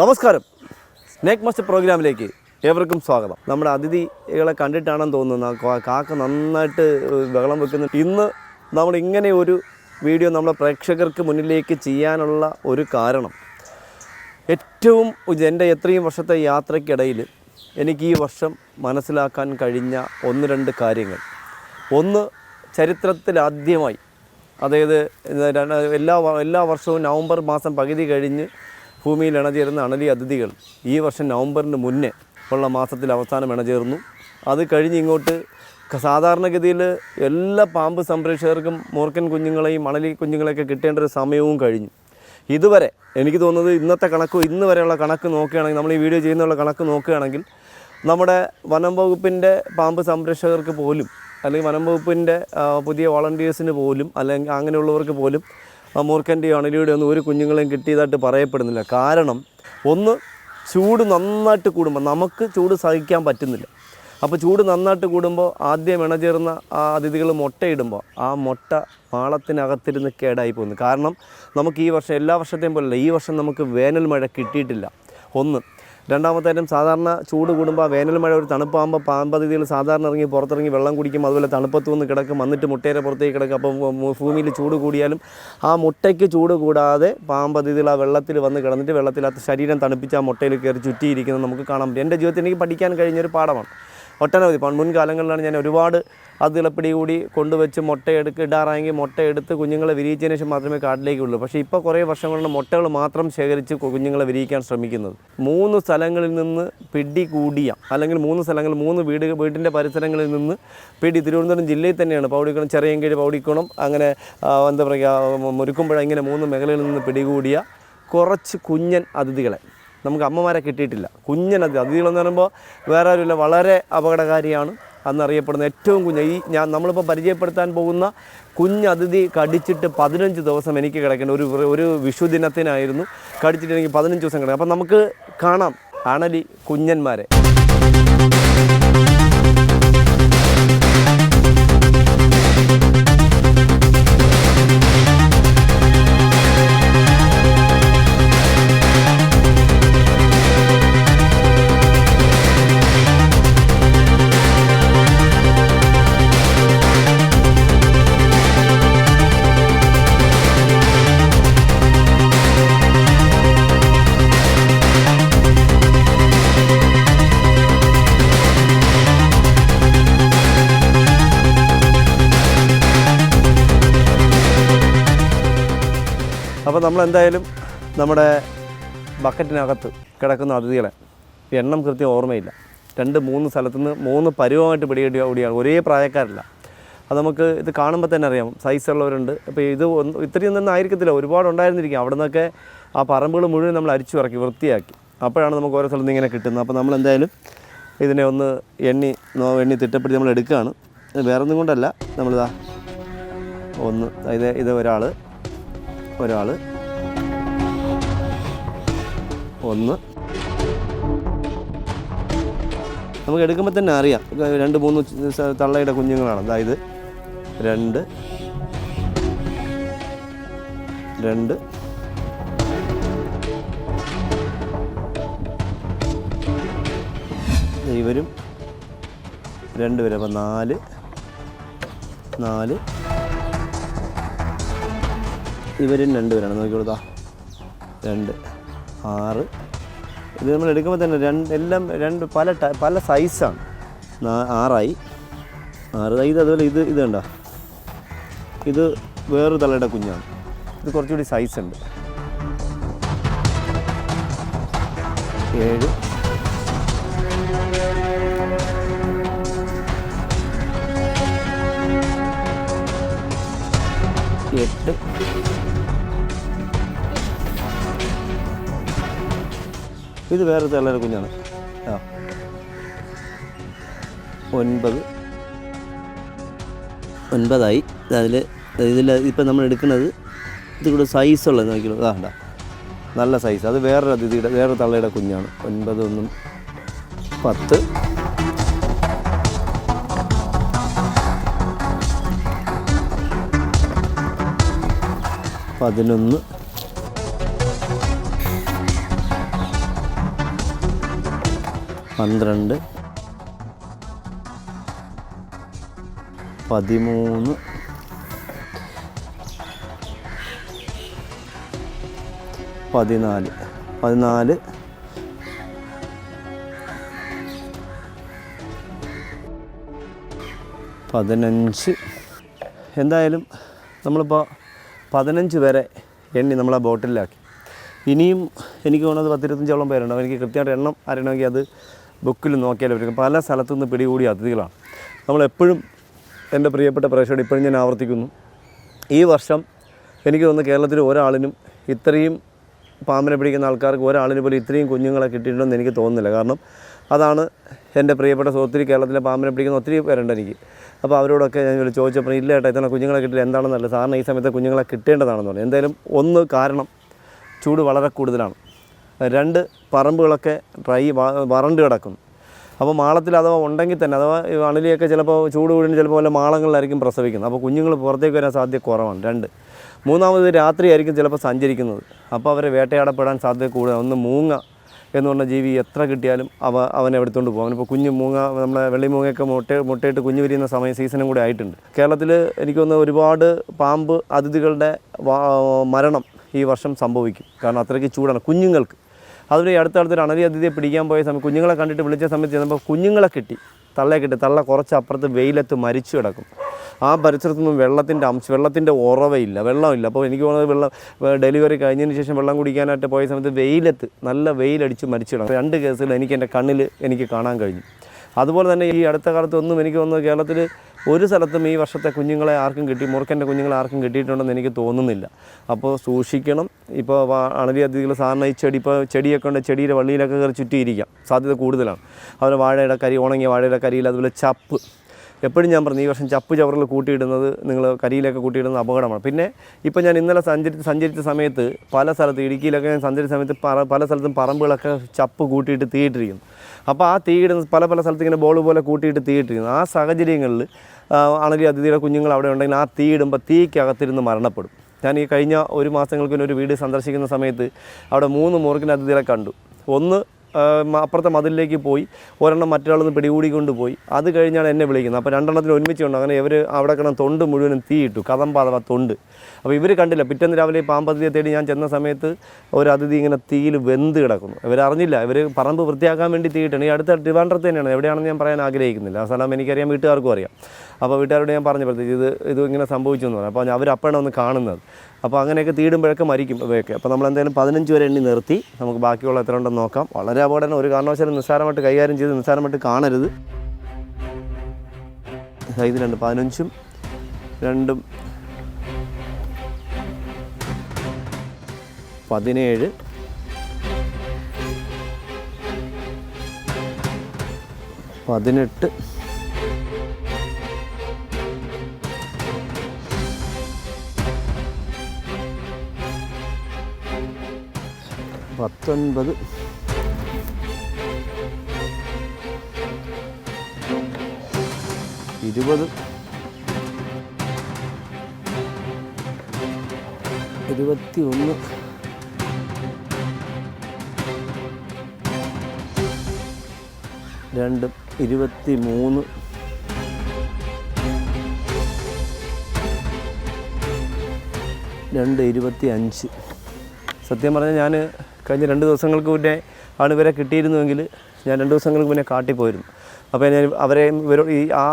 നമസ്കാരം. Snake must പ്രോഗ്രാമിലേക്ക് ഏവർക്കും സ്വാഗതം. നമ്മുടെ അതിഥികളെ കണ്ടിട്ടാണെന്ന് തോന്നുന്നു. കാക്ക നന്നായിട്ട് ബഹളം വെക്കുന്നു. ഇന്ന് നമ്മൾ ഇങ്ങനെ ഒരു വീഡിയോ നമ്മുടെ പ്രേക്ഷകർക്ക് മുന്നിലേക്ക് ചെയ്യാനുള്ള ഒരു കാരണം. ഏറ്റവും എന്റെ എത്രയും വർഷത്തെ യാത്രയ്ക്കിടയിൽ എനിക്ക് ഈ വർഷം മനസ്സിലാക്കാൻ കഴിഞ്ഞ ഒന്ന് രണ്ട് കാര്യങ്ങൾ. ഒന്ന് ചരിത്രത്തിലാദ്യമായി അതായത് എല്ലാ എല്ലാ വർഷവും നവംബർ മാസം പകുതി കഴിഞ്ഞ് ഭൂമിയിൽ ഇണചേരുന്ന അണലി അതിഥികൾ ഈ വർഷം നവംബറിന് മുന്നേ ഉള്ള മാസത്തിൽ അവസാനം ഇണചേർന്നു. അത് കഴിഞ്ഞ് ഇങ്ങോട്ട് സാധാരണഗതിയിൽ എല്ലാ പാമ്പ് സംരക്ഷകർക്കും മൂർക്കൻ കുഞ്ഞുങ്ങളെയും മണലി കുഞ്ഞുങ്ങളെയൊക്കെ കിട്ടേണ്ട ഒരു സമയവും കഴിഞ്ഞു. ഇതുവരെ എനിക്ക് തോന്നുന്നത് ഇന്നത്തെ കണക്ക് ഇന്ന് വരെയുള്ള കണക്ക് നോക്കുകയാണെങ്കിൽ നമ്മൾ ഈ വീഡിയോ ചെയ്യുന്നുള്ള കണക്ക് നോക്കുകയാണെങ്കിൽ നമ്മുടെ വനം വകുപ്പിന്റെ പാമ്പ് സംരക്ഷകർക്ക് പോലും അല്ലെങ്കിൽ വനം വകുപ്പിന്റെ പുതിയ വോളണ്ടിയേഴ്സിന് പോലും അല്ലെങ്കിൽ അങ്ങനെയുള്ളവർക്ക് പോലും മൂർഖന്റെയോ അണലിയുടെ ഒന്നും ഒരു കുഞ്ഞുങ്ങളെയും കിട്ടിയതായിട്ട് പറയപ്പെടുന്നില്ല. കാരണം ഒന്ന് ചൂട് നന്നായിട്ട് കൂടുമ്പോൾ നമുക്ക് ചൂട് സഹിക്കാൻ പറ്റുന്നില്ല. അപ്പോൾ ചൂട് നന്നായിട്ട് കൂടുമ്പോൾ ആദ്യം ഇണചേർന്ന ആ അതിഥികൾ മുട്ടയിടുമ്പോൾ ആ മുട്ട മാളത്തിനകത്തിരുന്ന് കേടായി പോകുന്നു. കാരണം നമുക്ക് ഈ വർഷം എല്ലാ വർഷത്തെയും പോലല്ല ഈ വർഷം നമുക്ക് വേനൽ മഴ കിട്ടിയിട്ടില്ല. ഒന്ന് രണ്ടാമത്തെ സാധാരണ ചൂട് കൂടുമ്പോൾ വേനൽ മഴ ഒരു തണുപ്പാകുമ്പോൾ പാമ്പതിഥികൾ സാധാരണ ഇറങ്ങി പുറത്തിറങ്ങി വെള്ളം കുടിക്കും അതുപോലെ തണുപ്പത്ത് വന്ന് കിടക്കും വന്നിട്ട് മുട്ടയുടെ പുറത്തേക്ക് കിടക്കും. അപ്പം ഭൂമിയിൽ ചൂട് കൂടിയാലും ആ മുട്ടയ്ക്ക് ചൂട് കൂടാതെ പാമ്പതിഥികൾ ആ വെള്ളത്തിൽ വന്ന് കിടന്നിട്ട് വെള്ളത്തിനകത്ത് ശരീരം തണുപ്പിച്ച് ആ മുട്ടയിൽ കയറി ചുറ്റിയിരിക്കുന്നത് നമുക്ക് കാണാൻ പറ്റും. എന്റെ ജീവിതത്തിൽ എനിക്ക് പഠിക്കാൻ കഴിഞ്ഞൊരു പാഠമാണ്. ഒട്ടനവധി. മുൻകാലങ്ങളിലാണ് ഞാൻ ഒരുപാട് അതിളെ പിടികൂടി കൊണ്ടുവച്ച് മുട്ടയെടുക്ക് ഇടാറായെങ്കിൽ മുട്ടയെടുത്ത് കുഞ്ഞുങ്ങളെ വിരിയിച്ചതിന് ശേഷം മാത്രമേ കാട്ടിലേക്ക് ഉള്ളൂ. പക്ഷേ ഇപ്പോൾ കുറേ വർഷം കൊണ്ട് മുട്ടകൾ മാത്രം ശേഖരിച്ച് കുഞ്ഞുങ്ങളെ വിരിയിക്കാൻ ശ്രമിക്കുന്നത്. മൂന്ന് സ്ഥലങ്ങളിൽ നിന്ന് പിടി കൂടിയ അല്ലെങ്കിൽ മൂന്ന് സ്ഥലങ്ങൾ മൂന്ന് വീട് വീടിന്റെ പരിസരങ്ങളിൽ നിന്ന് പിടി തിരുവനന്തപുരം ജില്ലയിൽ തന്നെയാണ്. പൗടിക്കണം ചെറിയങ്കീഴ് പൗടിക്കണം അങ്ങനെ എന്താ പറയുക മുരുക്കുമ്പോഴ ഇങ്ങനെ മൂന്ന് മേഖലകളിൽ നിന്ന് പിടികൂടിയ കുറച്ച് കുഞ്ഞൻ അതിഥികളെ നമുക്ക് അമ്മമാരെ കിട്ടിയിട്ടില്ല. കുഞ്ഞൻ അതിഥി അതിഥികളെന്ന് പറയുമ്പോൾ വേറെ ആരുമില്ല വളരെ അപകടകാരിയാണ് അന്നറിയപ്പെടുന്ന ഏറ്റവും കുഞ്ഞ്. ഈ ഞാൻ നമ്മളിപ്പോൾ പരിചയപ്പെടുത്താൻ പോകുന്ന കുഞ്ഞതിഥി കടിച്ചിട്ട് പതിനഞ്ച് ദിവസം എനിക്ക് കിടക്കേണ്ട ഒരു ഒരു വിഷുദിനത്തിനായിരുന്നു കടിച്ചിട്ട് എനിക്ക് പതിനഞ്ച് ദിവസം കിടക്കും അപ്പം നമുക്ക് കാണാം അണലി കുഞ്ഞന്മാരെ. അപ്പോൾ നമ്മൾ എന്തായാലും നമ്മുടെ ബക്കറ്റിനകത്ത് കിടക്കുന്ന അതിഥികളെ എണ്ണം കൃത്യം ഓർമ്മയില്ല. രണ്ട് മൂന്ന് സ്ഥലത്തുനിന്ന് മൂന്ന് പരുവമായിട്ട് പിടികെട്ടി കൂടിയാണ്. ഒരേ പ്രായക്കാരല്ല. അത് നമുക്ക് ഇത് കാണുമ്പോൾ തന്നെ അറിയാം. സൈസ് ഉള്ളവരുണ്ട്. അപ്പോൾ ഇത് ഒന്ന് ഇത്രയും ഒന്നും ആയിരിക്കത്തില്ല. ഒരുപാട് ഉണ്ടായിരുന്നിരിക്കും. അവിടെ നിന്നൊക്കെ ആ പറമ്പുകൾ മുഴുവൻ നമ്മൾ അരിച്ചു ഇറക്കി വൃത്തിയാക്കി. അപ്പോഴാണ് നമുക്ക് ഓരോ സ്ഥലത്ത് ഇങ്ങനെ കിട്ടുന്നത്. അപ്പോൾ നമ്മൾ എന്തായാലും ഇതിനെ ഒന്ന് എണ്ണി എണ്ണി തിട്ടപ്പെടുത്തി നമ്മൾ എടുക്കുകയാണ്. വേറെ ഒന്നും കൊണ്ടല്ല. നമ്മളിതാ ഒന്ന് ഇത് ഇത് ഒരാൾ ഒരാൾ ഒന്ന്. നമുക്ക് എടുക്കുമ്പോൾ തന്നെ അറിയാം. രണ്ട് മൂന്ന് തള്ളയുടെ കുഞ്ഞുങ്ങളാണ്. അതായത് രണ്ട്. രണ്ട്. ഇവരും രണ്ട് രണ്ടുപേരും. അപ്പം നാല്. നാല്. ഇവരും രണ്ടുപേരാണ്. നോക്കി കൊടുത്താ രണ്ട്. ആറ്. ഇത് നമ്മൾ എടുക്കുമ്പോൾ തന്നെ രണ്ട് എല്ലാം രണ്ട് പല പല സൈസാണ് ആറായി. ആറ് ഇത് അതുപോലെ ഇത് ഇത് കണ്ട. ഇത് വേറൊരു തലയുടെ കുഞ്ഞാണ്. ഇത് കുറച്ചുകൂടി സൈസ് ഉണ്ട്. ഏഴ്. എട്ട്. ഇത് വേറെ തള്ളയുടെ കുഞ്ഞാണ്. ആ. ഒൻപത്. ഒൻപതായി. അതിൽ ഇതിൽ ഇപ്പം നമ്മൾ എടുക്കുന്നത് ഇത് കൂടെ സൈസുള്ളത് നോക്കിയുള്ളൂ അതാണ്ട നല്ല സൈസ് അത് വേറൊരു അതിഥിയുടെ വേറെ തള്ളയുടെ കുഞ്ഞാണ്. ഒൻപത് ഒന്നും പത്ത്. പതിനൊന്ന്. പന്ത്രണ്ട്. പതിമൂന്ന്. പതിനാല്. പതിനാല്. പതിനഞ്ച്. എന്തായാലും നമ്മളിപ്പോൾ പതിനഞ്ച് വരെ എണ്ണി നമ്മളെ ബോട്ടിലാക്കി ഇനിയും എനിക്ക് തോന്നുന്നത് പത്തിരുപത്തഞ്ചോളം പേരുണ്ടാവും. എനിക്ക് കൃത്യമായിട്ട് എണ്ണം അറിയണമെങ്കിൽ അത് ബുക്കിൽ നോക്കിയാൽ പറ്റും. പല സ്ഥലത്തു നിന്ന് പിടികൂടിയ അതിഥികളാണ്. നമ്മളെപ്പോഴും എന്റെ പ്രിയപ്പെട്ട പ്രേക്ഷകർ ഇപ്പോഴും ഞാൻ ആവർത്തിക്കുന്നു. ഈ വർഷം എനിക്ക് തോന്നുന്നു കേരളത്തിൽ ഒരാളിനും ഇത്രയും പാമ്പിനെ പിടിക്കുന്ന ആൾക്കാർക്ക് ഒരാളിന് പോലും ഇത്രയും കുഞ്ഞുങ്ങളെ കിട്ടിയിട്ടുണ്ടെന്ന് എനിക്ക് തോന്നുന്നില്ല. കാരണം അതാണ് എന്റെ പ്രിയപ്പെട്ട സുഹൃത്തിരി കേരളത്തിലെ പാമ്പിനെ പിടിക്കുന്ന ഒത്തിരി പേരുണ്ട് എനിക്ക്. അപ്പോൾ അവരോടൊക്കെ ഞാൻ ചോദിച്ചപ്പോൾ ഇല്ല ഏട്ടാ ഇത്തവണ കുഞ്ഞുങ്ങളെ കിട്ടില്ല എന്താണെന്നല്ല സാറിന് ഈ സമയത്ത് കുഞ്ഞുങ്ങളെ കിട്ടേണ്ടതാണെന്ന് പറഞ്ഞു. എന്തായാലും ഒന്ന് കാരണം ചൂട് വളരെ കൂടുതലാണ്. രണ്ട് പറമ്പുകളൊക്കെ ഡ്രൈ വറണ്ട് കിടക്കും. അപ്പോൾ മാളത്തിൽ അഥവാ ഉണ്ടെങ്കിൽ തന്നെ അഥവാ അണലിയൊക്കെ ചിലപ്പോൾ ചൂട് വീടിന് ചിലപ്പോൾ വല്ല മാളങ്ങളിലായിരിക്കും പ്രസവിക്കുന്നത്. അപ്പോൾ കുഞ്ഞുങ്ങൾ പുറത്തേക്ക് വരാൻ സാധ്യത കുറവാണ് രണ്ട്. മൂന്നാമത് രാത്രിയായിരിക്കും ചിലപ്പോൾ സഞ്ചരിക്കുന്നത്. അപ്പോൾ അവരെ വേട്ടയാടപ്പെടാൻ സാധ്യത കൂടുതൽ. ഒന്ന് മൂങ്ങ എന്ന് പറഞ്ഞ ജീവി എത്ര കിട്ടിയാലും അവ അവനെ എടുത്തുകൊണ്ട് പോകും. അവനിപ്പോൾ കുഞ്ഞു മൂങ്ങ നമ്മളെ വെള്ളിമൂങ്ങയൊക്കെ മുട്ട മുട്ടയിട്ട് കുഞ്ഞു വിരിയുന്ന സമയം സീസണും കൂടി ആയിട്ടുണ്ട്. കേരളത്തിൽ എനിക്കൊന്ന് ഒരുപാട് പാമ്പ് അതിഥികളുടെ മരണം ഈ വർഷം സംഭവിക്കും. കാരണം അത്രയ്ക്ക് ചൂടാണ് കുഞ്ഞുങ്ങൾക്ക്. അതുപോലെ അടുത്തടുത്ത് അടുത്തടുത്തൊരു അണലി അതിഥിയെ പിടിക്കാൻ പോയ സമയം കുഞ്ഞുങ്ങളെ കണ്ടിട്ട് വിളിച്ച സമയത്ത് ചെന്നപ്പോൾ കുഞ്ഞുങ്ങളെ കിട്ടി. തള്ളയെ കിട്ടി. തള്ള കുറച്ച് അപ്പുറത്ത് വെയിലത്ത് മരിച്ചു കിടക്കും. ആ പരിസരത്തൊന്നും വെള്ളത്തിന്റെ അംശം വെള്ളത്തിന്റെ ഉറവയില്ല വെള്ളമില്ല. അപ്പോൾ എനിക്ക് തോന്നുന്നത് വെള്ളം ഡെലിവറി കഴിഞ്ഞതിന് ശേഷം വെള്ളം കുടിക്കാനായിട്ട് പോയ സമയത്ത് വെയിലത്ത് നല്ല വെയിലടിച്ച് മരിച്ചു കിടക്കും. രണ്ട് കേസുകൾ എനിക്ക് എന്റെ കണ്ണിൽ എനിക്ക് കാണാൻ കഴിഞ്ഞു. അതുപോലെ തന്നെ ഈ അടുത്ത കാലത്തൊന്നും എനിക്ക് തോന്നുന്നത് കേരളത്തിൽ ഒരു സ്ഥലത്തും ഈ വർഷത്തെ കുഞ്ഞുങ്ങളെ ആർക്കും കിട്ടി മുറുക്കന്റെ കുഞ്ഞുങ്ങളെ ആർക്കും കിട്ടിയിട്ടുണ്ടെന്ന് എനിക്ക് തോന്നുന്നില്ല. അപ്പോൾ സൂക്ഷിക്കണം. ഇപ്പോൾ അണലി അതിഥികൾ സാധാരണ ഈ ചെടി ഇപ്പോൾ ചെടിയൊക്കെ ഉണ്ട് ചെടിയുടെ വള്ളിയിലൊക്കെ കയറി ചുറ്റിയിരിക്കാം. സാധ്യത കൂടുതലാണ്. അതുപോലെ വാഴയുടെ കരി ഉണങ്ങിയ വാഴയുടെ കരിയിൽ അതുപോലെ ചപ്പ്. എപ്പോഴും ഞാൻ പറഞ്ഞു ഈ വർഷം ചപ്പ് ചവറിൽ കൂട്ടിയിടുന്നത് നിങ്ങൾ കരിയിലൊക്കെ കൂട്ടിയിടുന്നത് അപകടമാണ്. പിന്നെ ഇപ്പോൾ ഞാൻ ഇന്നലെ സഞ്ചരിച്ച് സഞ്ചരിച്ച സമയത്ത് പല സ്ഥലത്ത് ഇടുക്കിയിലൊക്കെ ഞാൻ സഞ്ചരിച്ച സമയത്ത് പല സ്ഥലത്തും പറമ്പുകളൊക്കെ ചപ്പ് കൂട്ടിയിട്ട് തീയിട്ടിരിക്കുന്നു. അപ്പോൾ ആ തീയിടുന്ന പല പല സ്ഥലത്ത് ഇങ്ങനെ ബോൾ പോലെ കൂട്ടിയിട്ട് തീയിട്ടിരിക്കുന്നു. ആ സാഹചര്യങ്ങളിൽ ആണെങ്കിൽ അതിഥിയുടെ കുഞ്ഞുങ്ങൾ അവിടെ ഉണ്ടെങ്കിൽ ആ തീയിടുമ്പോൾ തീക്കകത്തിരുന്ന് മരണപ്പെടും. ഞാൻ ഈ കഴിഞ്ഞ ഒരു മാസങ്ങൾക്ക് ഒരു വീട് സന്ദർശിക്കുന്ന സമയത്ത് അവിടെ മൂന്ന് മുറുക്കിന് അതിഥികളെ കണ്ടു. ഒന്ന് അപ്പുറത്തെ മതിലിലേക്ക് പോയി. ഒരെണ്ണം മറ്റൊരാളിൽ നിന്ന് പിടികൂടിക്കൊണ്ട് പോയി. അത് കഴിഞ്ഞാണ് എന്നെ വിളിക്കുന്നത്. അപ്പോൾ രണ്ടെണ്ണത്തിന് ഒരുമിച്ച് ഉണ്ട് അങ്ങനെ ഇവർ അവിടെ കിടന്ന തൊണ്ട് മുഴുവനും തീയിട്ടു കഥമ്പ അഥവാ തൊണ്ട്. അപ്പോൾ ഇവർ കണ്ടില്ല. പിറ്റേന്ന് രാവിലെ പാമ്പതിയെ തേടി ഞാൻ ചെന്ന സമയത്ത് ഒരു അതിഥി ഇങ്ങനെ തീയിൽ വെന്ത് കിടക്കുന്നു. ഇവരറിഞ്ഞില്ല. ഇവർ പറമ്പ് വൃത്തിയാക്കാൻ വേണ്ടി തീയിട്ടാണ് ഈ അടുത്ത ട്രിവാൻഡ്രത്ത് തന്നെയാണ്. എവിടെയാണെന്ന് ഞാൻ പറയാൻ ആഗ്രഹിക്കുന്നില്ല. ആ സ്ഥലം എനിക്കറിയാം. വീട്ടുകാർക്കും അറിയാം. അപ്പോൾ വീട്ടുകാരോട് ഞാൻ പറഞ്ഞപ്പോഴത്തേക്ക് ഇത് ഇത് ഇങ്ങനെ സംഭവിച്ചു എന്ന് പറഞ്ഞു. അപ്പോൾ അവർ അപ്പോഴാണ് ഒന്ന് കാണുന്നത്. അപ്പോൾ അങ്ങനെയൊക്കെ തീടുമ്പോഴൊക്കെ മരിക്കും ഇവയൊക്കെ. അപ്പോൾ നമ്മൾ എന്തായാലും പതിനഞ്ച് വരെ എണ്ണി നിർത്തി. നമുക്ക് ബാക്കിയുള്ള എത്ര ഉണ്ടെന്ന് നോക്കാം. വളരെ അപകടം. ഒരു കാരണവശാലും നിസ്സാരമായിട്ട് കൈകാര്യം ചെയ്ത് നിസ്സാരമായിട്ട് കാണരുത്. ഇത് രണ്ട് പതിനഞ്ചും രണ്ടും പതിനേഴ്. പതിനെട്ട്. പത്തൊൻപത്. ഇരുപത്. ഇരുപത്തി ഒന്ന് രണ്ട് ഇരുപത്തി മൂന്ന് രണ്ട് ഇരുപത്തി അഞ്ച് സത്യം പറഞ്ഞാൽ ഞാൻ കഴിഞ്ഞ രണ്ട് ദിവസങ്ങൾക്ക് മുന്നേ ആണ് ഇവരെ കിട്ടിയിരുന്നുവെങ്കിൽ ഞാൻ രണ്ട് ദിവസങ്ങൾക്ക് മുന്നേ കാട്ടി പോയിരുന്നു. അപ്പോൾ ഞാൻ അവരെ ഇവരോട് ഈ ആ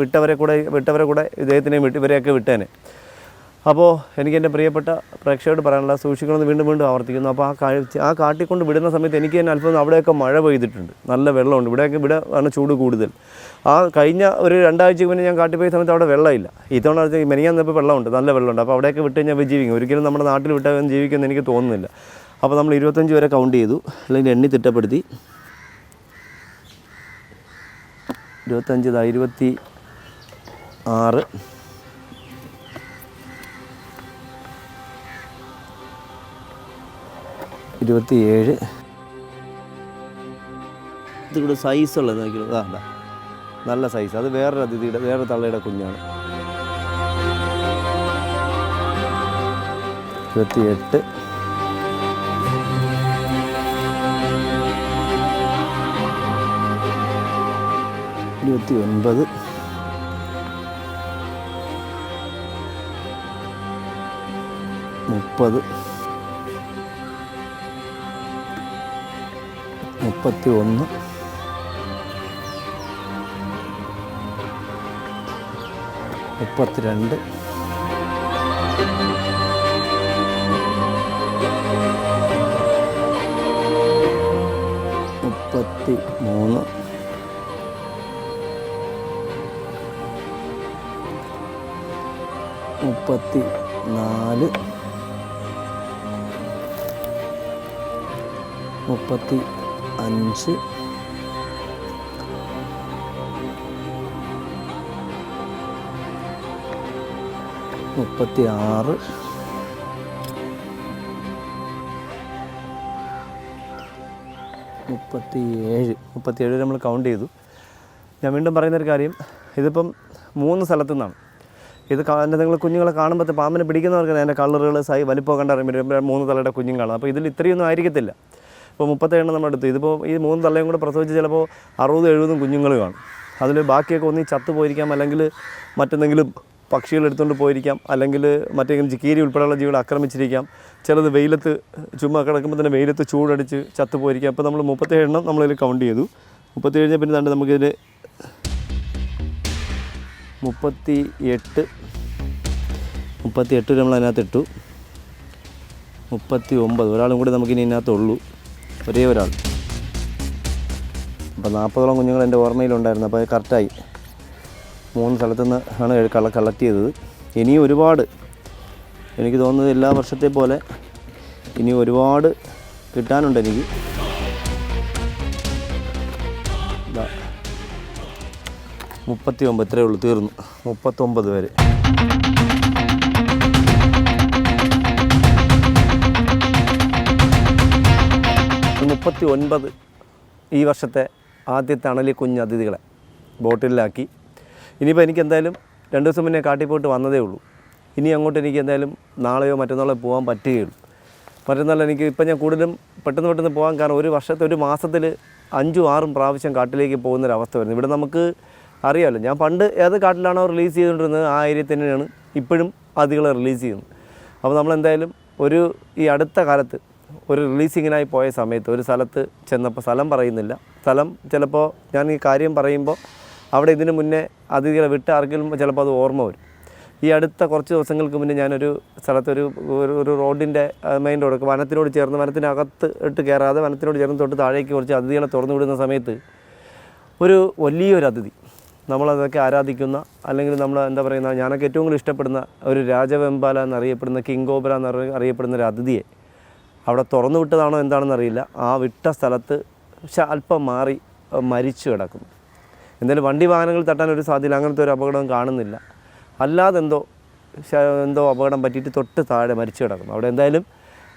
വിട്ടവരെ കൂടെ വിട്ടവരെ കൂടെ ഇദ്ദേഹത്തിനെയും വിട്ട് ഇവരെയൊക്കെ വിട്ടേനെ. അപ്പോൾ എനിക്ക് എന്റെ പ്രിയപ്പെട്ട പ്രേക്ഷകരോട് പറയാനുള്ള സൂക്ഷിക്കണമെന്ന് വീണ്ടും വീണ്ടും ആവർത്തിക്കുന്നു. അപ്പോൾ ആ കാഴ്ച ആ കാട്ടിക്കൊണ്ട് വിടുന്ന സമയത്ത് എനിക്ക് തന്നെ അല്പം അവിടെയൊക്കെ മഴ പെയ്തിട്ടുണ്ട്. നല്ല വെള്ളമുണ്ട്. ഇവിടെയൊക്കെ ഇവിടെ ആണ് ചൂട് കൂടുതൽ. ആ കഴിഞ്ഞ ഒരു രണ്ടാഴ്ച മുന്നേ ഞാൻ കാട്ടി പോയ സമയത്ത് അവിടെ വെള്ളമില്ല. ഇത്തവണ മെനിയാൻ ഇപ്പോൾ വെള്ളമുണ്ട്. നല്ല വെള്ളമുണ്ട്. അപ്പോൾ അവിടെയൊക്കെ വിട്ട് കഴിഞ്ഞാൽ ജീവിക്കും. ഒരിക്കലും നമ്മുടെ നാട്ടിൽ വിട്ടാൽ ജീവിക്കുമെന്ന് എനിക്ക് തോന്നുന്നില്ല. അപ്പോൾ നമ്മൾ ഇരുപത്തഞ്ച് വരെ കൗണ്ട് ചെയ്തു. അല്ലെങ്കിൽ എണ്ണി തിട്ടപ്പെടുത്തി. ഇരുപത്തഞ്ച് ഇരുപത്തി ആറ്. ഇരുപത്തിയേഴ് ഇതിവിടെ സൈസ് ഉള്ളത് നോക്കിയോ അതാ നല്ല സൈസ് അത് വേറൊരു അതിഥിയുടെ വേറെ തള്ളയുടെ കുഞ്ഞാണ്. ഇരുപത്തിയെട്ട് മുപ്പത്തി ഒൻപത് മുപ്പത്. മുപ്പത്തി ഒന്ന് മുപ്പത്തിരണ്ട്. മുപ്പത്തി മൂന്ന് മുപ്പത്തി നാല് മുപ്പത്തി അഞ്ച് മുപ്പത്തി ആറ് മുപ്പത്തി ഏഴ് മുപ്പത്തി ഏഴ് നമ്മൾ കൗണ്ട് ചെയ്തു. ഞാൻ വീണ്ടും പറയുന്നൊരു കാര്യം ഇതിപ്പം മൂന്ന് സ്ഥലത്തു നിന്നാണ് ഇത് നിങ്ങൾ കുഞ്ഞുങ്ങളെ കാണുമ്പോൾ പാമ്പിനെ പിടിക്കുന്നവർക്ക് അതിന്റെ കളറുകൾ സൈ വലിപ്പം കണ്ട് അറിയുമ്പോൾ മൂന്ന് തലയുടെ കുഞ്ഞുങ്ങളാണ്. അപ്പോൾ ഇതിൽ ഇത്രയൊന്നും ആയിരിക്കത്തില്ല. ഇപ്പോൾ മുപ്പത്തേഴ് നമ്മൾ എടുത്തു ഇതിപ്പോൾ ഈ മൂന്ന് തലയും കൂടെ പ്രസവിച്ച് ചിലപ്പോൾ അറുപതും എഴുപതും കുഞ്ഞുങ്ങൾ കാണും. അതിൽ ബാക്കിയൊക്കെ ഒന്നീ ചത്തു പോയിരിക്കാം അല്ലെങ്കിൽ മറ്റെന്തെങ്കിലും പക്ഷികൾ എടുത്തുകൊണ്ട് പോയിരിക്കാം അല്ലെങ്കിൽ മറ്റെങ്കിലും ജിക്കീരി ഉൾപ്പെടെയുള്ള ജീവികൾ ആക്രമിച്ചിരിക്കാം. ചിലത് വെയിലത്ത് ചുമ്മാ കിടക്കുമ്പോൾ തന്നെ വെയിലത്ത് ചൂടടിച്ച് ചത്തു പോയിരിക്കാം അപ്പോൾ നമ്മൾ മുപ്പത്തേഴെണ്ണം നമ്മളിതിൽ കൗണ്ട് ചെയ്തു. മുപ്പത്തേഴിന് പിന്നെ തന്നെ നമുക്കിതിൽ മുപ്പത്തി എട്ട് മുപ്പത്തി എട്ട് നമ്മൾ അതിനകത്ത് ഇട്ടു. മുപ്പത്തി ഒമ്പത് ഒരാളും കൂടി നമുക്കിനി ഇതിനകത്തുള്ളൂ. ഒരേ ഒരാൾ. അപ്പോൾ നാൽപ്പതോളം കുഞ്ഞുങ്ങൾ എന്റെ ഓർമ്മയിലുണ്ടായിരുന്നു. അപ്പോൾ അത് കറക്റ്റായി. മൂന്ന് സ്ഥലത്തു നിന്ന് ആണ് കള കളക്ട് ചെയ്തത്. ഇനിയും ഒരുപാട്. എനിക്ക് തോന്നുന്നത് എല്ലാ വർഷത്തെ പോലെ ഇനി ഒരുപാട് കിട്ടാനുണ്ട് എനിക്ക്. മുപ്പത്തി ഒമ്പത് ഇത്രയേ ഉള്ളൂ. തീർന്നു. മുപ്പത്തൊമ്പത് പേര് മുപ്പത്തി ഒൻപത് ഈ വർഷത്തെ ആദ്യത്തെ അണലി കുഞ്ഞ് അതിഥികളെ ബോട്ടിലാക്കി. ഇനിയിപ്പോൾ എനിക്ക് എന്തായാലും രണ്ട് ദിവസം മുന്നേ കാട്ടിൽ പോയിട്ട് വന്നതേ ഉള്ളൂ. ഇനി അങ്ങോട്ട് എനിക്ക് എന്തായാലും നാളെയോ മറ്റന്നാളോ പോകാൻ പറ്റുകയുള്ളൂ. മറ്റന്നാൾ എനിക്ക് ഇപ്പം ഞാൻ കൂടുതലും പെട്ടെന്ന് പെട്ടെന്ന് പോകാൻ കാരണം ഒരു വർഷത്തെ ഒരു മാസത്തിൽ അഞ്ചും ആറും പ്രാവശ്യം കാട്ടിലേക്ക് പോകുന്നൊരവസ്ഥ വരുന്നത് ഇവിടെ നമുക്ക് അറിയാമല്ലോ ഞാൻ പണ്ട് ഏത് കാട്ടിലാണോ റിലീസ് ചെയ്തുകൊണ്ടിരുന്നത് ആ ഏരിയ തന്നെയാണ് ഇപ്പോഴും അതികളെ റിലീസ് ചെയ്യുന്നത്. അപ്പോൾ നമ്മളെന്തായാലും ഒരു ഈ അടുത്ത കാലത്ത് ഒരു റിലീസിങ്ങിനായി പോയ സമയത്ത് ഒരു സ്ഥലത്ത് ചെന്നപ്പോൾ സ്ഥലം പറയുന്നില്ല. സ്ഥലം ചിലപ്പോൾ ഞാൻ ഈ കാര്യം പറയുമ്പോൾ അവിടെ ഇതിനു മുന്നേ അതിഥികളെ വിട്ട് ആർക്കെങ്കിലും ചിലപ്പോൾ അത് ഓർമ്മ വരും. ഈ അടുത്ത കുറച്ച് ദിവസങ്ങൾക്ക് മുന്നേ ഞാനൊരു സ്ഥലത്തൊരു ഒരു ഒരു റോഡിന്റെ മെയിൻ റോഡ് വനത്തിനോട് ചേർന്ന് വനത്തിനകത്ത് ഇട്ട് കയറാതെ വനത്തിനോട് ചേർന്ന് തൊട്ട് താഴേക്ക് കുറച്ച് അതിഥികളെ തുറന്നു വിടുന്ന സമയത്ത് ഒരു വലിയൊരു അതിഥി. നമ്മളതൊക്കെ ആരാധിക്കുന്ന അല്ലെങ്കിൽ നമ്മൾ എന്താ പറയുന്ന ഞാനൊക്കെ ഏറ്റവും കൂടുതൽ ഇഷ്ടപ്പെടുന്ന ഒരു രാജവെമ്പാല എന്നറിയപ്പെടുന്ന കിങ്കോബര എന്ന് എന്നറിയപ്പെടുന്ന ഒരു അതിഥിയെ അവിടെ തുറന്നു വിട്ടതാണോ എന്താണെന്ന് അറിയില്ല. ആ വിട്ട സ്ഥലത്ത് പക്ഷെ അല്പം മാറി മരിച്ചു കിടക്കുന്നു. എന്തായാലും വണ്ടി വാഹനങ്ങൾ തട്ടാൻ ഒരു സാധ്യത അങ്ങനത്തെ ഒരു അപകടം കാണുന്നില്ല. അല്ലാതെ എന്തോ എന്തോ അപകടം പറ്റിയിട്ട് തൊട്ട് താഴെ മരിച്ചു കിടക്കുന്നു. അവിടെ എന്തായാലും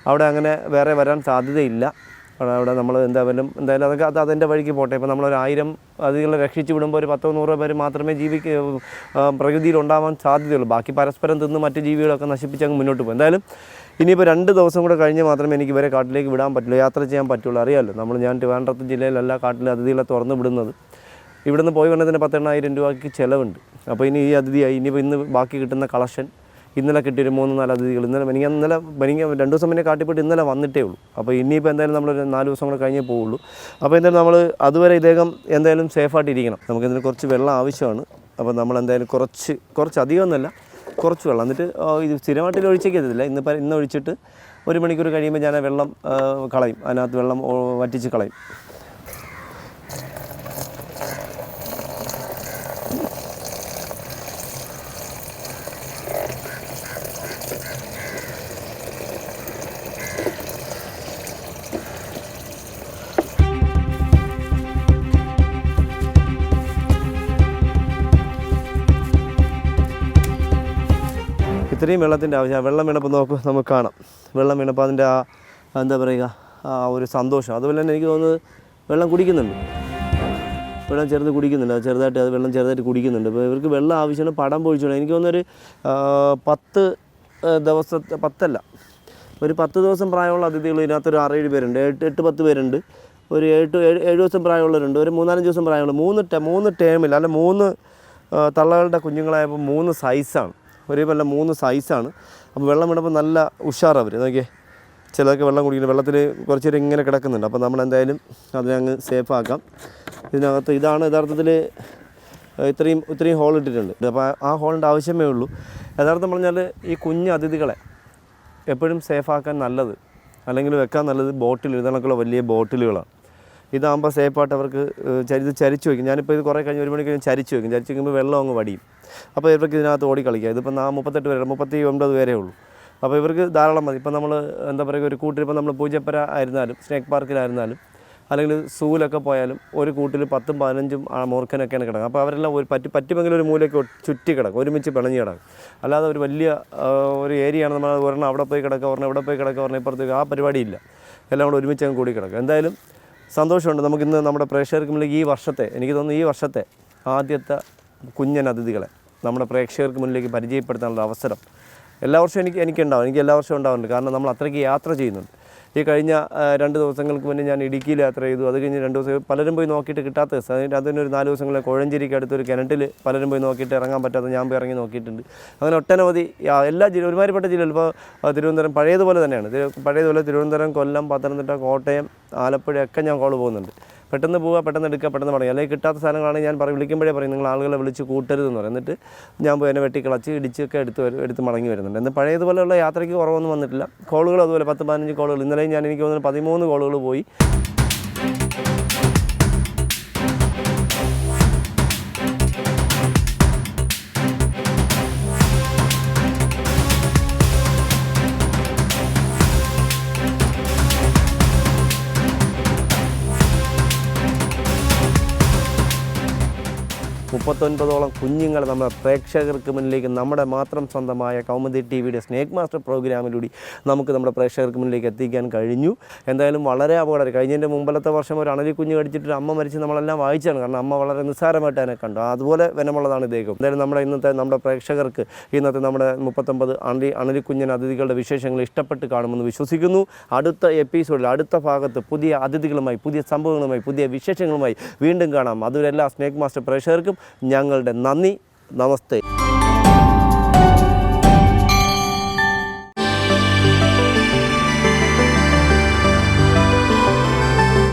അവിടെ അങ്ങനെ വേറെ വരാൻ സാധ്യതയില്ല. അവിടെ നമ്മൾ എന്തായാലും എന്തായാലും അതൊക്കെ അത് അതിന്റെ വഴിക്ക് പോട്ടെ. ഇപ്പോൾ നമ്മളൊരു ആയിരം അതികളെ രക്ഷിച്ച് വിടുമ്പോൾ ഒരു പത്തോ നൂറോ പേര് മാത്രമേ ജീവിക്ക പ്രകൃതിയിൽ ഉണ്ടാവാൻ സാധ്യതയുള്ളൂ. ബാക്കി പരസ്പരം തിന്ന് മറ്റ് ജീവികളൊക്കെ നശിപ്പിച്ച് അങ്ങ് മുന്നോട്ട് പോകും. എന്തായാലും ഇനിയിപ്പോൾ രണ്ട് ദിവസം കൂടെ കഴിഞ്ഞ് മാത്രമേ എനിക്ക് ഇവരെ കാട്ടിലേക്ക് വിടാൻ പറ്റുള്ളൂ. യാത്ര ചെയ്യാൻ പറ്റുള്ളൂ. അറിയാമല്ലോ നമ്മൾ ഞാൻ ട്രിവാൻഡ്രത്ത് ജില്ലയിലല്ല കാട്ടിലെ അതിഥികളെ തുറന്ന് വിടുന്നത്. ഇവിടുന്ന് പോയി വന്നതിന് പത്തെണ്ണായിരം രൂപയ്ക്ക് ചിലവുണ്ട്. അപ്പോൾ ഇനി ഈ അതിഥിയായി ഇനിയിപ്പോൾ ഇന്ന് ബാക്കി കിട്ടുന്ന കളക്ഷൻ ഇന്നലെ കിട്ടിയൊരു മൂന്ന് നാല് അതിഥികൾ. ഇന്നലെ എനിക്ക് ഇന്നലെ എനിക്ക് രണ്ട് ദിവസം മുന്നേ കാട്ടിപ്പോയിട്ട് ഇന്നലെ വന്നിട്ടേ ഉള്ളൂ. അപ്പോൾ ഇനിയിപ്പോൾ എന്തായാലും നമ്മളൊരു നാല് ദിവസം കൂടെ കഴിഞ്ഞേ പോവുള്ളൂ. അപ്പോൾ എന്തായാലും നമ്മൾ അതുവരെ ഇദ്ദേഹം എന്തായാലും സേഫായിട്ട് ഇരിക്കണം നമുക്ക് ഇതിന് കുറച്ച് വെള്ളം ആവശ്യമാണ്. അപ്പോൾ നമ്മൾ എന്തായാലും കുറച്ച് കുറച്ച് അധികമൊന്നുമല്ല കുറച്ച് വെള്ളം. എന്നിട്ട് ഇത് സ്ഥിരമായിട്ട് ഒഴിച്ചേക്കത്തില്ല ഇന്ന് ഇന്ന് ഒഴിച്ചിട്ട് ഒരു മണിക്കൂർ കഴിയുമ്പോൾ ഞാൻ വെള്ളം കളയും. അതിനകത്ത് വെള്ളം വറ്റിച്ച് കളയും. ഇത്രയും വെള്ളത്തിന്റെ ആവശ്യം. വെള്ളം വീണപ്പോൾ നോക്ക് നമുക്ക് കാണാം. വെള്ളം വീണപ്പോൾ അതിന്റെ ആ എന്താ പറയുക ആ ഒരു സന്തോഷം. അതുപോലെ തന്നെ എനിക്ക് തോന്നുന്നത് വെള്ളം കുടിക്കുന്നുണ്ട്. വെള്ളം ചെറുത് കുടിക്കുന്നുണ്ട്. ചെറുതായിട്ട് അത് വെള്ളം ചെറുതായിട്ട് കുടിക്കുന്നുണ്ട്. ഇപ്പോൾ ഇവർക്ക് വെള്ളം ആവശ്യമാണ് പടം പൊഴിച്ചുകൊണ്ട് എനിക്ക് തോന്നുന്നൊരു പത്ത് ദിവസത്തെ പത്തല്ല. ഒരു പത്ത് ദിവസം പ്രായമുള്ള അതിഥികൾ ഇതിനകത്തൊരു ആറേഴ് പേരുണ്ട്. എട്ട് എട്ട് പത്ത് പേരുണ്ട്. ഒരു to ഏഴ് ഏഴ് ദിവസം പ്രായമുള്ളവരുണ്ട്. ഒരു മൂന്നാലഞ്ച് ദിവസം പ്രായമുള്ള മൂന്ന് മൂന്ന് ടേമിൽ അല്ല മൂന്ന് തള്ളകളുടെ കുഞ്ഞുങ്ങളായപ്പോൾ മൂന്ന് സൈസാണ്. ഒരേ പോലെ മൂന്ന് സൈസാണ് അപ്പോൾ വെള്ളം ഇടുമ്പോൾ നല്ല ഉഷാർ അവർ നോക്കിയേ ചിലതൊക്കെ വെള്ളം കുടിക്കുന്നു വെള്ളത്തിൽ കുറച്ച് നേരം ഇങ്ങനെ കിടക്കുന്നുണ്ട്. അപ്പോൾ നമ്മൾ എന്തായാലും അതിനെ അങ്ങ് സേഫ് ആക്കാം. ഇതിനകത്ത് ഇതാണ് യഥാർത്ഥത്തിൽ ഇത്രയും ഇത്രയും ഹോൾ ഇട്ടിട്ടുണ്ട്. അപ്പോൾ ആ ഹോളിന്റെ ആവശ്യമേ ഉള്ളൂ. യഥാർത്ഥം പറഞ്ഞാൽ ഈ കുഞ്ഞ് അതിഥികളെ എപ്പോഴും സേഫ് ആക്കാൻ നല്ലത്. അല്ലെങ്കിൽ വെക്കാൻ നല്ലത് ബോട്ടിൽ ഇതണക്കുള്ള വലിയ ബോട്ടിലുകളാണ് ഇതാകുമ്പോൾ സേഫായിട്ട് അവർക്ക് ചരിത് ചരിച്ച് വയ്ക്കും. ഞാനിപ്പോൾ ഇത് കുറേ കഴിഞ്ഞ് ഒരു മണിക്ക് കഴിഞ്ഞ് ചരിച്ച് വയ്ക്കും. ചരിച്ച് വയ്ക്കുമ്പോൾ വെള്ളം അങ്ങ് വടിയും. അപ്പോൾ ഇവർക്ക് ഇതിനകത്ത് ഓടി കളിക്കാം ഇതിപ്പോൾ നാ മുപ്പത്തെട്ട് വരെ മുപ്പത്തി ഒൻപത് പേരേ ഉള്ളൂ. അപ്പോൾ ഇവർക്ക് ധാരാളം മതി. ഇപ്പോൾ നമ്മൾ എന്താ പറയുക ഒരു കൂട്ടിൽ ഇപ്പോൾ നമ്മൾ പൂജപ്പര ആയിരുന്നാലും സ്നേക്ക് പാർക്കിലായിരുന്നാലും അല്ലെങ്കിൽ സൂലൊക്കെ പോയാലും ഒരു കൂട്ടിൽ പത്തും പതിനഞ്ചും മൂർഖനൊക്കെയാണ് കിടക്കുക അപ്പോൾ അവരെല്ലാം ഒരു പറ്റി പറ്റുമെങ്കിൽ ഒരു മൂലയ്ക്ക് ചുറ്റി കിടക്കും. ഒരുമിച്ച് പിണഞ്ഞ് കിടക്കും. അല്ലാതെ ഒരു വലിയ ഒരു ഏരിയ ആണ് നമ്മൾ ഒരെണ്ണം അവിടെ പോയി കിടക്കുക ഒരെണ്ണം ഇവിടെ പോയി കിടക്കുക ഒരെണ്ണം ഇപ്പുറത്തേക്ക് ആ പരിപാടിയില്ല. എല്ലാം കൂടെ ഒരുമിച്ച് അങ്ങ് കൂടി കിടക്കും. എന്തായാലും സന്തോഷമുണ്ട്. നമുക്കിന്ന് നമ്മുടെ പ്രേക്ഷകർക്ക് മുന്നിൽ ഈ വർഷത്തെ എനിക്ക് തോന്നുന്നു ഈ വർഷത്തെ ആദ്യത്തെ കുഞ്ഞൻ അതിഥികളെ. നമ്മുടെ പ്രേക്ഷകർക്ക് മുന്നിലേക്ക് പരിചയപ്പെടുത്താനുള്ള അവസരം. എല്ലാ വർഷവും എനിക്ക് എനിക്കുണ്ടാവും. എനിക്ക് എല്ലാ വർഷവും ഉണ്ടാവുന്നുണ്ട് കാരണം നമ്മൾ അത്രയ്ക്ക് യാത്ര ചെയ്യുന്നുണ്ട്. ഈ കഴിഞ്ഞ രണ്ട് ദിവസങ്ങൾക്ക് മുന്നേ ഞാൻ ഇടുക്കിയിൽ യാത്ര ചെയ്തു. അത് കഴിഞ്ഞ് രണ്ട് ദിവസം പലരും പോയി നോക്കിയിട്ട് കിട്ടാത്ത ദിവസം. അതിന് അതിനൊരു നാല് ദിവസങ്ങളെ കോഴഞ്ചേരിക്ക് അടുത്തൊരു കിണറ്റിൽ പലരും പോയി നോക്കിയിട്ട് ഇറങ്ങാൻ പറ്റാത്ത ഞാൻ പോയി ഇറങ്ങി നോക്കിയിട്ടുണ്ട്. അങ്ങനെ ഒട്ടനവധി എല്ലാ ജില്ല ഒരുമാതിരിപ്പെട്ട ജില്ലയിൽ ഇപ്പോൾ തിരുവനന്തപുരം പഴയതുപോലെ തന്നെയാണ്. പഴയതുപോലെ തിരുവനന്തപുരം കൊല്ലം പത്തനംതിട്ട കോട്ടയം ആലപ്പുഴ ഒക്കെ ഞാൻ കോൾ പോകുന്നുണ്ട്. പെട്ടെന്ന് പോവുക പെട്ടെന്ന് എടുക്കുക പെട്ടെന്ന് പറയും അല്ലെങ്കിൽ കിട്ടാത്ത സാധനങ്ങളാണെങ്കിൽ ഞാൻ പറയും വിളിക്കുമ്പോഴേ പറയും നിങ്ങൾ ആളുകളെ വിളിച്ച് കൂട്ടരുതെന്ന് പറയും. എന്നിട്ട് ഞാൻ പോയി എന്നെ വെട്ടിക്കളച്ച് ഇടിച്ചൊക്കെ എടുത്ത് എടുത്ത് മടങ്ങി വരുന്നുണ്ട്. എന്നാൽ പഴയതുപോലെയുള്ള യാത്രയ്ക്ക് കുറവൊന്നും വന്നിട്ടില്ല. കോളുകൾ അതുപോലെ പത്ത് പതിനഞ്ച് കോളുകൾ. ഇന്നലെയും ഞാൻ എനിക്ക് തോന്നുന്നു പതിമൂന്ന് കോളുകൾ പോയി. മുപ്പത്തൊൻപതോളം കുഞ്ഞുങ്ങൾ നമ്മുടെ പ്രേക്ഷകർക്ക് മുന്നിലേക്ക് നമ്മുടെ മാത്രം സ്വന്തമായ കൗമുദി ടി വിയുടെ സ്നേക്ക് മാസ്റ്റർ പ്രോഗ്രാമിലൂടെ നമുക്ക് നമ്മുടെ പ്രേക്ഷകർക്ക് മുന്നിലേക്ക് എത്തിക്കാൻ കഴിഞ്ഞു. എന്തായാലും വളരെ അപകടം. കഴിഞ്ഞതിന്റെ മുമ്പലത്തെ വർഷം ഒരു അണലി കുഞ്ഞ് കടിച്ചിട്ട് അമ്മ മരിച്ച് നമ്മളെല്ലാം വായിച്ചാണ്. കാരണം അമ്മ വളരെ നിസ്സാരമായിട്ട് അതിനെ കണ്ടു. അതുപോലെ വനമുള്ളതാണ് ഇദ്ദേഹം. എന്തായാലും നമ്മുടെ ഇന്നത്തെ നമ്മുടെ പ്രേക്ഷകർക്ക് ഇന്നത്തെ നമ്മുടെ മുപ്പത്തൊമ്പത് അണലി അണലി കുഞ്ഞിന് അതിഥികളുടെ വിശേഷങ്ങൾ ഇഷ്ടപ്പെട്ട് കാണുമെന്ന് വിശ്വസിക്കുന്നു. അടുത്ത എപ്പിസോഡിൽ അടുത്ത ഭാഗത്ത് പുതിയ അതിഥികളുമായി പുതിയ സംഭവങ്ങളുമായി പുതിയ വിശേഷങ്ങളുമായി വീണ്ടും കാണാം. അതുവരെ എല്ലാ സ്നേക്ക് മാസ്റ്റർ പ്രേക്ഷകർക്കും ഞങ്ങളുടെ നന്ദി. നമസ്തേ.